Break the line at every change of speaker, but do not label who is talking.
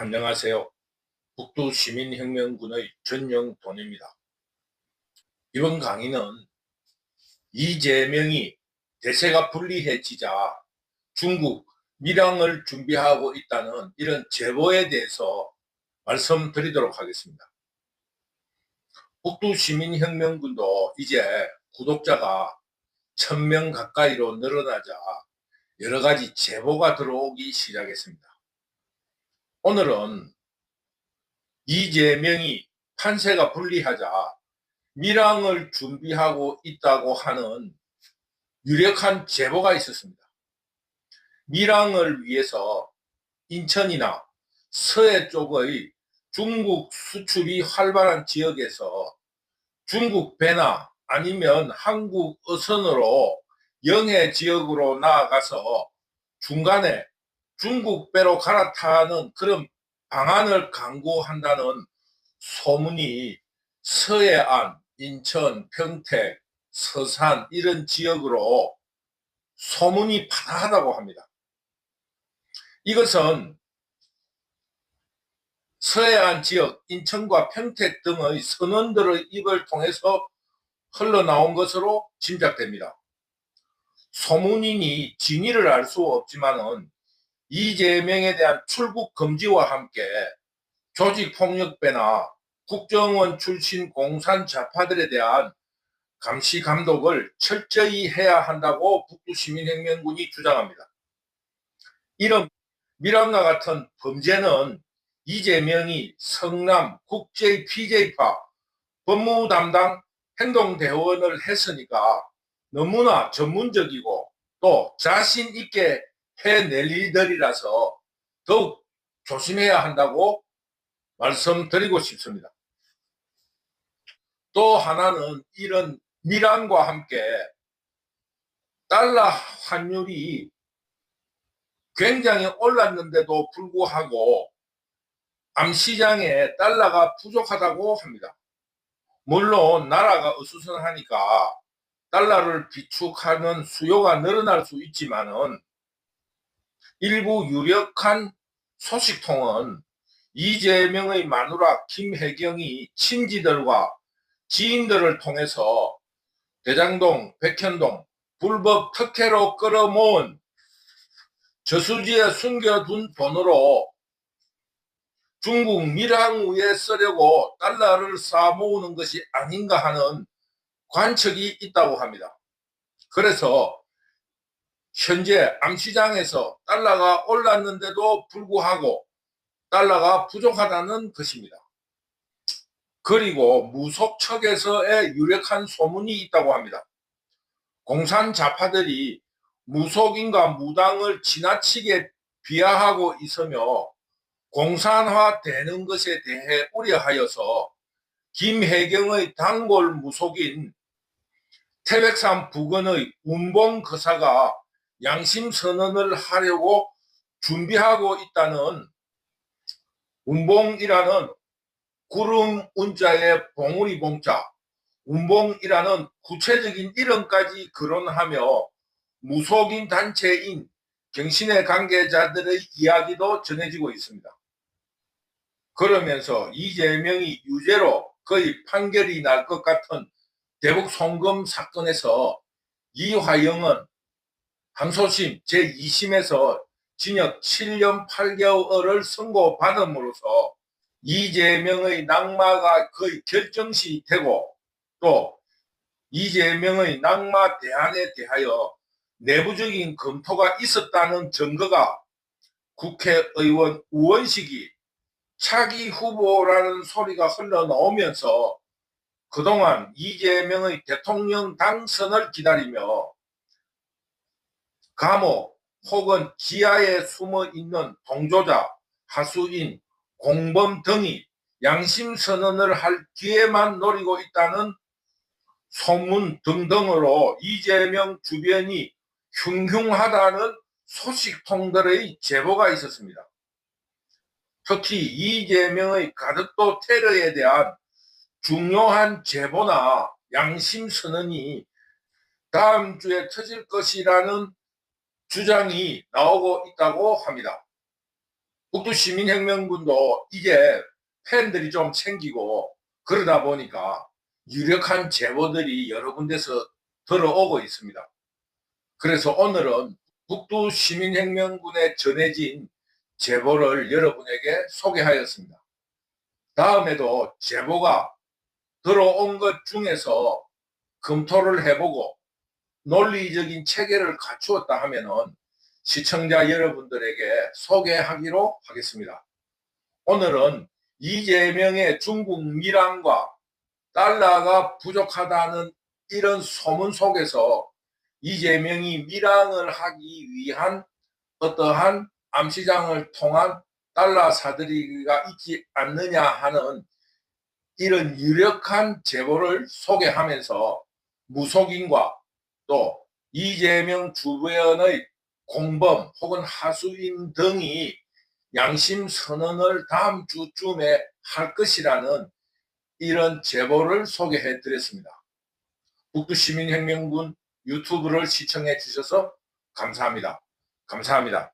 안녕하세요. 북두 시민혁명군의 전영돈입니다. 이번 강의는 이재명이 대세가 불리해지자 중국 밀양을 준비하고 있다는 이런 제보에 대해서 말씀드리도록 하겠습니다. 북두 시민혁명군도 이제 구독자가 1000명 가까이로 늘어나자 여러 가지 제보가 들어오기 시작했습니다. 오늘은 이재명이 판세가 불리하자 밀항을 준비하고 있다고 하는 유력한 제보가 있었습니다. 밀항을 위해서 인천이나 서해 쪽의 중국 수출이 활발한 지역에서 중국 배나 아니면 한국 어선으로 영해 지역으로 나아가서 중간에 중국 배로 갈아타는 그런 방안을 강구한다는 소문이 서해안, 인천, 평택, 서산 이런 지역으로 소문이 파다하다고 합니다. 이것은 서해안 지역, 인천과 평택 등의 선원들의 입을 통해서 흘러나온 것으로 짐작됩니다. 소문이니 진위를 알 수 없지만은 이재명에 대한 출국 금지와 함께 조직폭력배나 국정원 출신 공산 좌파들에 대한 감시 감독을 철저히 해야 한다고 북두시민혁명군이 주장합니다. 이런 미랑과 같은 범죄는 이재명이 성남 국제 PJ파 법무 담당 행동대원을 했으니까 너무나 전문적이고 또 자신 있게 해낼 일들이라서 더욱 조심해야 한다고 말씀드리고 싶습니다. 또 하나는 이런 미란과 함께 달러 환율이 굉장히 올랐는데도 불구하고 암시장에 달러가 부족하다고 합니다. 물론 나라가 어수선하니까 달러를 비축하는 수요가 늘어날 수 있지만은 일부 유력한 소식통은 이재명의 마누라 김혜경이 친지들과 지인들을 통해서 대장동, 백현동 불법 특혜로 끌어모은 저수지에 숨겨둔 돈으로 중국 밀항우에 쓰려고 달러를 쌓아 모으는 것이 아닌가 하는 관측이 있다고 합니다. 그래서 현재 암시장에서 달러가 올랐는데도 불구하고 달러가 부족하다는 것입니다. 그리고 무속척에서의 유력한 소문이 있다고 합니다. 공산 좌파들이 무속인과 무당을 지나치게 비하하고 있으며 공산화 되는 것에 대해 우려하여서 김혜경의 단골 무속인 태백산 부근의 운봉 거사가 양심 선언을 하려고 준비하고 있다는 운봉이라는 구름 운자의 봉우리 봉자, 운봉이라는 구체적인 이름까지 거론하며 무속인 단체인 경신의 관계자들의 이야기도 전해지고 있습니다. 그러면서 이재명이 유죄로 거의 판결이 날 것 같은 대북 송금 사건에서 이화영은 항소심 제2심에서 징역 7년 8개월을 선고받음으로써 이재명의 낙마가 거의 결정시 되고 또 이재명의 낙마 대안에 대하여 내부적인 검토가 있었다는 증거가 국회의원 우원식이 차기 후보라는 소리가 흘러나오면서 그동안 이재명의 대통령 당선을 기다리며 감옥 혹은 지하에 숨어 있는 동조자, 하수인, 공범 등이 양심 선언을 할 기회만 노리고 있다는 소문 등등으로 이재명 주변이 흉흉하다는 소식통들의 제보가 있었습니다. 특히 이재명의 가덕도 테러에 대한 중요한 제보나 양심 선언이 다음 주에 터질 것이라는 주장이 나오고 있다고 합니다. 북두 시민혁명군도 이제 팬들이 좀 생기고 그러다 보니까 유력한 제보들이 여러 군데서 들어오고 있습니다. 그래서 오늘은 북두 시민혁명군에 전해진 제보를 여러분에게 소개하였습니다. 다음에도 제보가 들어온 것 중에서 검토를 해보고 논리적인 체계를 갖추었다 하면은 시청자 여러분들에게 소개하기로 하겠습니다. 오늘은 이재명의 중국 밀항과 달러가 부족하다는 이런 소문 속에서 이재명이 밀항을 하기 위한 어떠한 암시장을 통한 달러 사들이가 있지 않느냐 하는 이런 유력한 제보를 소개하면서 무속인과 또 이재명 주변의 공범 혹은 하수인 등이 양심 선언을 다음 주쯤에 할 것이라는 이런 제보를 소개해 드렸습니다. 북두시민혁명군 유튜브를 시청해 주셔서 감사합니다. 감사합니다.